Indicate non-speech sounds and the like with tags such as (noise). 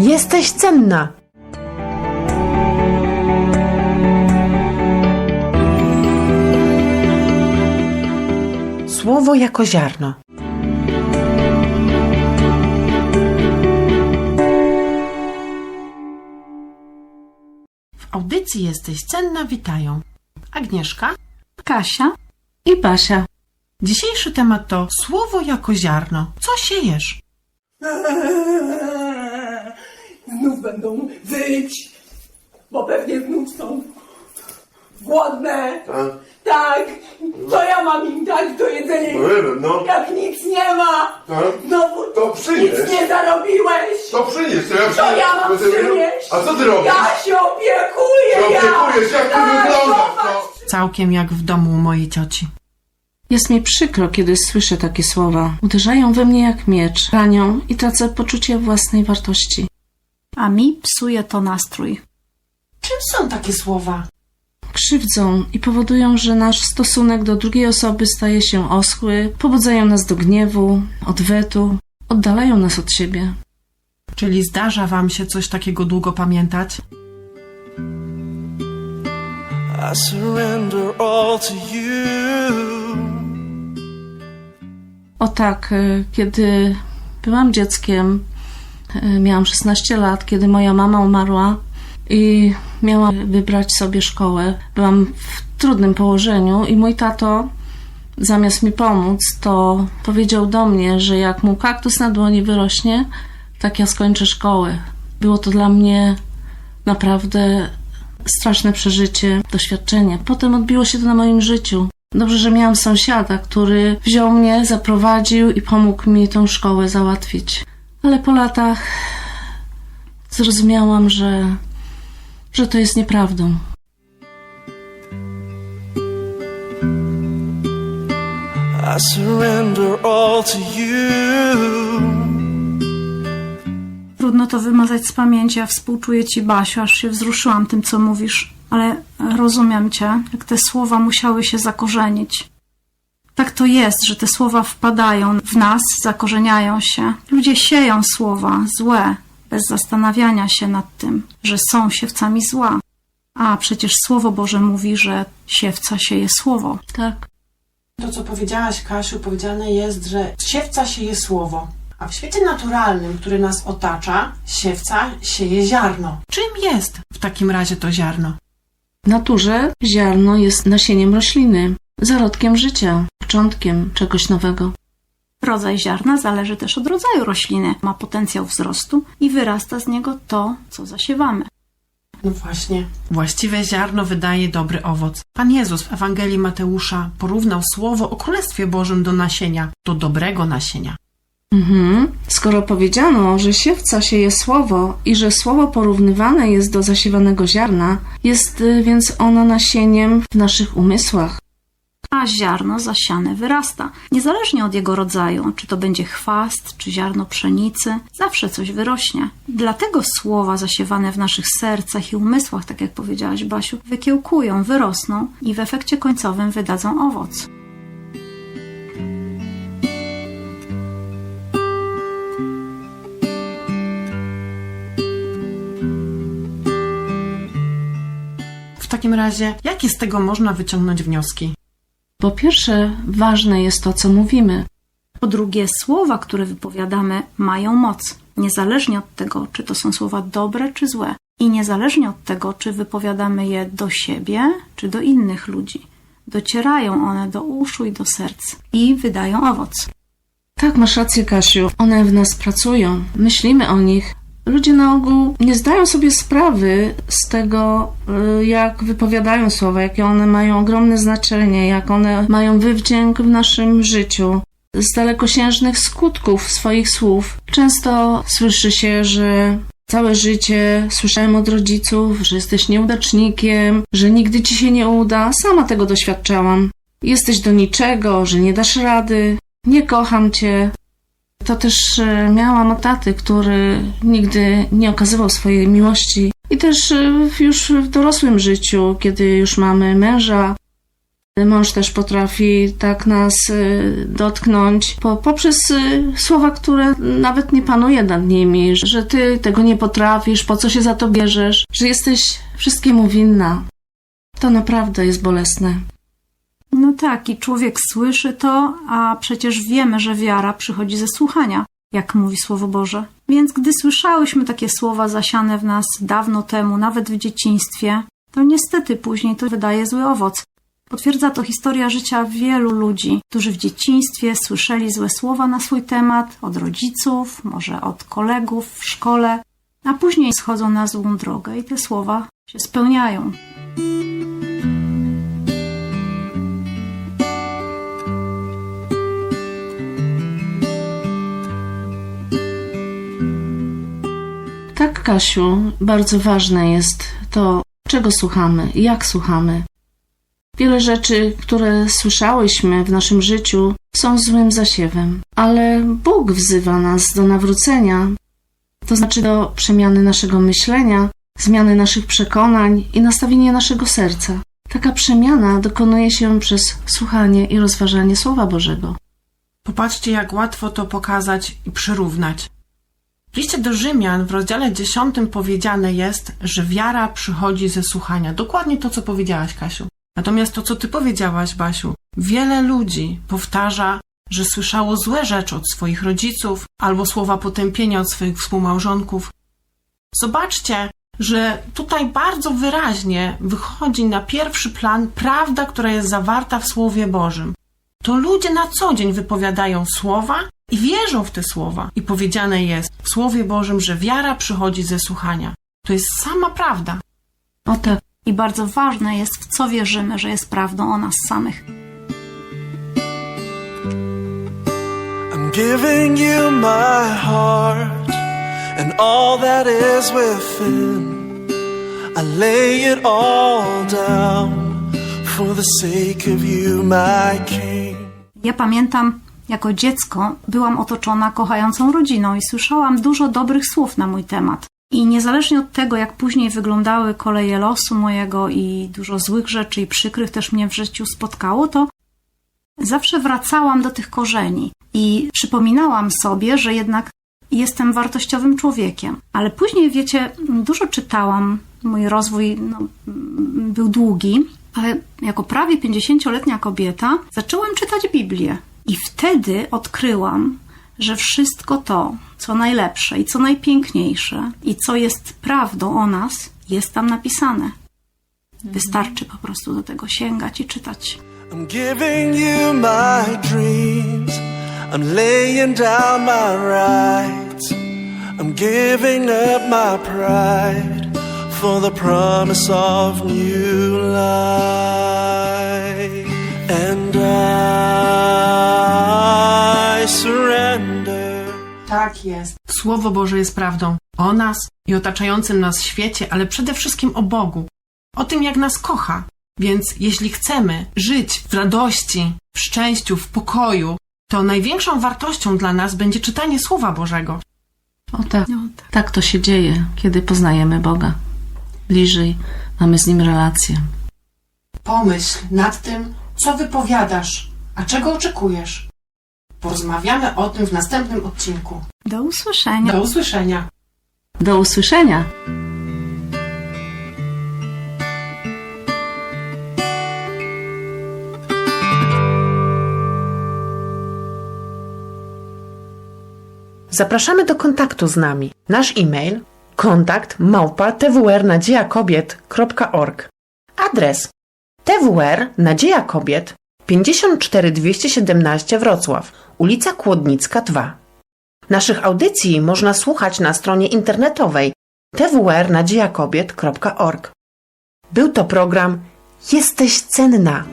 Jesteś cenna. Słowo jako ziarno. W audycji Jesteś cenna witają Agnieszka. Kasia I Basia. Dzisiejszy temat to słowo jako ziarno. Co siejesz? (laughs) Znów będą wyć, bo pewnie znów są głodne. Tak? Tak, to ja mam im dać do jedzenia. No nie wiem, no. Jak nic nie ma, Tak? znowu To przynieś. nic nie zarobiłeś. To przynieś, to ja To ja mam przynieś. przynieść. A co ty robisz? Ja się opiekuję, ja. opiekujesz, jak ty Tak, wyglądasz, zobacz. no. Całkiem jak w domu u mojej cioci. Jest mi przykro, kiedy słyszę takie słowa. Uderzają we mnie jak miecz, ranią i tracę poczucie własnej wartości. A mi psuje to nastrój. Czym są takie słowa? Krzywdzą i powodują, że nasz stosunek do drugiej osoby staje się oschły, pobudzają nas do gniewu, odwetu, oddalają nas od siebie. Czyli zdarza wam się coś takiego długo pamiętać? I surrender all to you. O tak, e, kiedy byłam dzieckiem, miałam 16 lat, kiedy moja mama umarła i miałam wybrać sobie szkołę. Byłam w trudnym położeniu i mój tato, zamiast mi pomóc, to powiedział do mnie, że jak mu kaktus na dłoni wyrośnie, tak ja skończę szkołę. Było to dla mnie naprawdę straszne przeżycie, doświadczenie. Potem odbiło się to na moim życiu. Dobrze, że miałam sąsiada, który wziął mnie, zaprowadził i pomógł mi tą szkołę załatwić. Ale po latach zrozumiałam, że, że to jest nieprawdą. I surrender all to you. Trudno to wymazać z pamięci, ja współczuję ci, Basiu, aż się wzruszyłam tym, co mówisz, ale rozumiem cię, jak te słowa musiały się zakorzenić. Tak to jest, że te słowa wpadają w nas, zakorzeniają się. Ludzie sieją słowa złe, bez zastanawiania się nad tym, że są siewcami zła. A przecież Słowo Boże mówi, że siewca sieje słowo. Tak. To, co powiedziałaś, Kasiu, powiedziane jest, że siewca sieje słowo. A w świecie naturalnym, który nas otacza, siewca sieje ziarno. Czym jest w takim razie to ziarno? W naturze ziarno jest nasieniem rośliny, zarodkiem życia, początkiem czegoś nowego. Rodzaj ziarna zależy też od rodzaju rośliny. Ma potencjał wzrostu i wyrasta z niego to, co zasiewamy. No właśnie. Właściwe ziarno wydaje dobry owoc. Pan Jezus w Ewangelii Mateusza porównał słowo o Królestwie Bożym do nasienia, do dobrego nasienia. Mhm. Skoro powiedziano, że siewca sieje słowo i że słowo porównywane jest do zasiewanego ziarna, jest y, więc ono nasieniem w naszych umysłach. A ziarno zasiane wyrasta. Niezależnie od jego rodzaju, czy to będzie chwast, czy ziarno pszenicy, zawsze coś wyrośnie. Dlatego słowa zasiewane w naszych sercach i umysłach, tak jak powiedziałaś Basiu, wykiełkują, wyrosną i w efekcie końcowym wydadzą owoc. W takim razie, jakie z tego można wyciągnąć wnioski? Po pierwsze, ważne jest to, co mówimy. Po drugie, słowa, które wypowiadamy, mają moc, niezależnie od tego, czy to są słowa dobre czy złe, i niezależnie od tego, czy wypowiadamy je do siebie czy do innych ludzi. Docierają one do uszu i do serc i wydają owoc. Tak, masz rację, Kasiu. One w nas pracują. Myślimy o nich. Ludzie na ogół nie zdają sobie sprawy z tego, y, jak wypowiadają słowa, jakie one mają ogromne znaczenie, jak one mają wywdzięk w naszym życiu. Z dalekosiężnych skutków swoich słów często słyszy się, że całe życie słyszałem od rodziców, że jesteś nieudacznikiem, że nigdy ci się nie uda. Sama tego doświadczałam. Jesteś do niczego, że nie dasz rady, nie kocham cię. To też e, miałam taty, który nigdy nie okazywał swojej miłości. I też e, już w dorosłym życiu, kiedy już mamy męża, Mąż też potrafi tak nas y, dotknąć po, poprzez słowa, które nawet nie panuje nad nimi, że ty tego nie potrafisz, po co się za to bierzesz, że jesteś wszystkiemu winna. To naprawdę jest bolesne. No tak, i człowiek słyszy to, a przecież wiemy, że wiara przychodzi ze słuchania, jak mówi Słowo Boże. Więc gdy słyszałyśmy takie słowa zasiane w nas dawno temu, nawet w dzieciństwie, to niestety później to wydaje zły owoc. Potwierdza to historia życia wielu ludzi, którzy w dzieciństwie słyszeli złe słowa na swój temat od rodziców, może od kolegów w szkole, a później schodzą na złą drogę i te słowa się spełniają. Kasiu, bardzo ważne jest to, czego słuchamy, jak słuchamy. Wiele rzeczy, które słyszałyśmy w naszym życiu, są złym zasiewem, ale Bóg wzywa nas do nawrócenia, to znaczy do przemiany naszego myślenia, zmiany naszych przekonań i nastawienia naszego serca. Taka przemiana dokonuje się przez słuchanie i rozważanie Słowa Bożego. Popatrzcie, jak łatwo to pokazać i przyrównać. W liście do Rzymian w rozdziale 10 powiedziane jest, że wiara przychodzi ze słuchania. Dokładnie to, co powiedziałaś, Kasiu. Natomiast to, co ty powiedziałaś, Basiu, wiele ludzi powtarza, że słyszało złe rzeczy od swoich rodziców albo słowa potępienia od swoich współmałżonków. Zobaczcie, że tutaj bardzo wyraźnie wychodzi na pierwszy plan prawda, która jest zawarta w Słowie Bożym. To ludzie na co dzień wypowiadają słowa i wierzą w te słowa. I powiedziane jest w Słowie Bożym, że wiara przychodzi ze słuchania. To jest sama prawda. O tak, I bardzo ważne jest, w co wierzymy, że jest prawdą o nas samych. I'm giving you my heart and all that is within. I lay it all down for the sake of you, my King. Ja pamiętam, jako dziecko byłam otoczona kochającą rodziną i słyszałam dużo dobrych słów na mój temat. I niezależnie od tego, jak później wyglądały koleje losu mojego i dużo złych rzeczy i przykrych też mnie w życiu spotkało, to zawsze wracałam do tych korzeni i przypominałam sobie, że jednak jestem wartościowym człowiekiem. Ale później, wiecie, dużo czytałam, mój rozwój no, był długi, ale jako prawie 50-letnia kobieta zaczęłam czytać Biblię. I wtedy odkryłam, że wszystko to, co najlepsze i co najpiękniejsze i co jest prawdą o nas, jest tam napisane. Wystarczy po prostu do tego sięgać i czytać. I'm giving you my dreams. I'm laying down my rights. I'm giving up my pride for the promise of new life. And Tak jest. Słowo Boże jest prawdą o nas i otaczającym nas świecie, ale przede wszystkim o Bogu. O tym, jak nas kocha. Więc jeśli chcemy żyć w radości, w szczęściu, w pokoju, to największą wartością dla nas będzie czytanie Słowa Bożego. o tak. No, tak. Tak to się dzieje, kiedy poznajemy Boga. Bliżej mamy z Nim relację. Pomyśl nad tym, co wypowiadasz, a czego oczekujesz. Porozmawiamy o tym w następnym odcinku. Do usłyszenia. Do usłyszenia. Do usłyszenia. Zapraszamy do kontaktu z nami. Nasz e-mail kontakt małpa twrnadziejakobiet.org Adres twrnadziejakobiet 54 217 Wrocław, ulica Kłodnicka 2. Naszych audycji można słuchać na stronie internetowej twrnadziejakobiet.org. Był to program Jesteś cenna.